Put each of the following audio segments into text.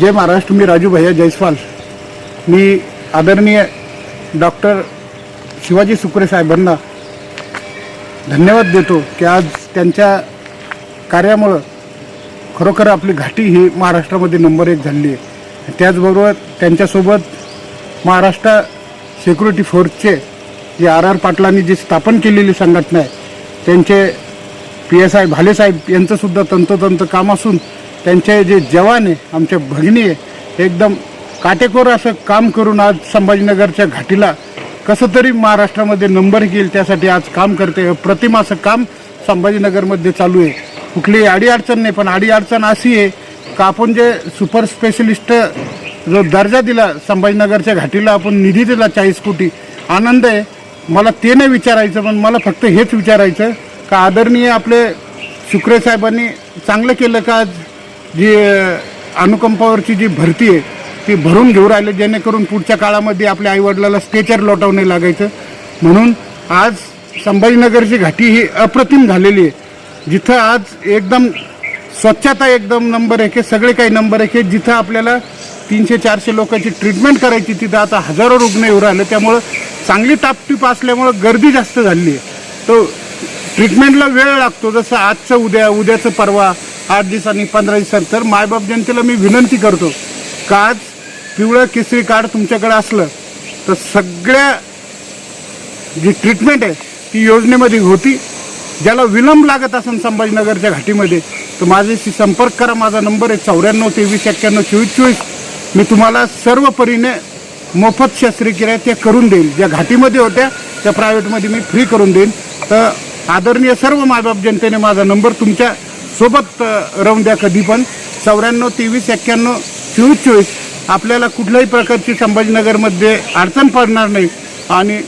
जय महाराष्ट्र मी राजू भैया जयस्वाल मी आदरणीय डॉक्टर शिवाजी सुकरे साहेबांना धन्यवाद देतो की आज त्यांच्या कार्यामुळं खरोखर आपली घाटी ही महाराष्ट्रामध्ये नंबर एक झाली आहे. त्याचबरोबर त्यांच्यासोबत महाराष्ट्र सिक्युरिटी फोर्सचे जे आर आर पाटलांनी जी स्थापन केलेली संघटना आहे त्यांचे पी एस आय भालेसाहेब यांचंसुद्धा तंतोतंत काम असून त्यांचे जे जवान आहे आमचे भगिनी आहे एकदम काटेकोर असं काम करून आज संभाजीनगरच्या घाटीला कसं तरी महाराष्ट्रामध्ये नंबर घेईल त्यासाठी आज काम करते. प्रतिम असं काम संभाजीनगरमध्ये चालू आहे. कुठलीही अडीअडचण नाही पण अडीअडचण अशी आहे का आपण जे सुपर स्पेशलिस्ट जो दर्जा दिला संभाजीनगरच्या घाटीला आपण निधी दिला चाळीस कोटी आनंद आहे. मला ते नाही विचारायचं पण मला फक्त हेच विचारायचं का आदरणीय आपले शुक्रे साहेबांनी चांगलं केलं का आज? जी अनुकंपावरची जी भरती आहे ती भरून घेऊ राहिले जेणेकरून पुढच्या काळामध्ये आपल्या आईवडिलाला स्टेचर लोटवणे लागायचं. म्हणून आज संभाजीनगरची घाटी ही अप्रतिम झालेली आहे. जिथं आज एकदम स्वच्छता एकदम नंबर एक आहे सगळे काही नंबर एक आहे जिथं आपल्याला तीनशे चारशे लोकांची ट्रीटमेंट करायची तिथं आता हजारो रुग्ण येऊ राहिले. त्यामुळं चांगली टापटीप असल्यामुळं गर्दी जास्त झाली आहे. तो ट्रीटमेंटला वेळ लागतो. जसं आजचं उद्या उद्याचं परवा आठ दिवसांनी पंधरा दिवसांनी. तर मायबाप जनतेला मी विनंती करतो का आज पिवळं केसरी कार्ड तुमच्याकडे असलं तर सगळ्या जी ट्रीटमेंट आहे ती योजनेमध्ये होती. ज्याला विलंब लागत असेल संभाजीनगरच्या घाटीमध्ये तर माझ्याशी संपर्क करा. माझा नंबर आहे चौऱ्याण्णव तेवीस एक्क्याण्णव चोवीस चोवीस. मी तुम्हाला सर्व परीने मोफत शस्त्रक्रिया त्या करून देईल ज्या घाटीमध्ये होत्या त्या प्रायव्हेटमध्ये मी फ्री करून देईन. तर आदरणीय सर्व मायबाप जनतेने माझा नंबर तुमच्यासोबत राहून द्या कधी पण. चौऱ्याण्णव तेवीस एक्क्याण्णव चोवीस चोवीस. आपल्याला कुठल्याही प्रकारची संभाजीनगरमध्ये अडचण पडणार नाही. आणि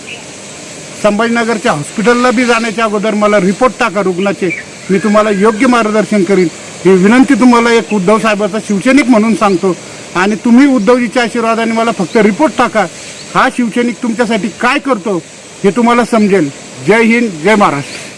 संभाजीनगरच्या हॉस्पिटलला बी जाण्याच्या अगोदर मला रिपोर्ट टाका रुग्णाचे. मी तुम्हाला योग्य मार्गदर्शन करीन. ही विनंती तुम्हाला एक उद्धव साहेबाचा शिवसैनिक म्हणून सांगतो. आणि तुम्ही उद्धवजीच्या आशीर्वादाने मला फक्त रिपोर्ट टाका. हा शिवसैनिक तुमच्यासाठी काय करतो हे तुम्हाला समजेल. जय हिंद जय महाराष्ट्र.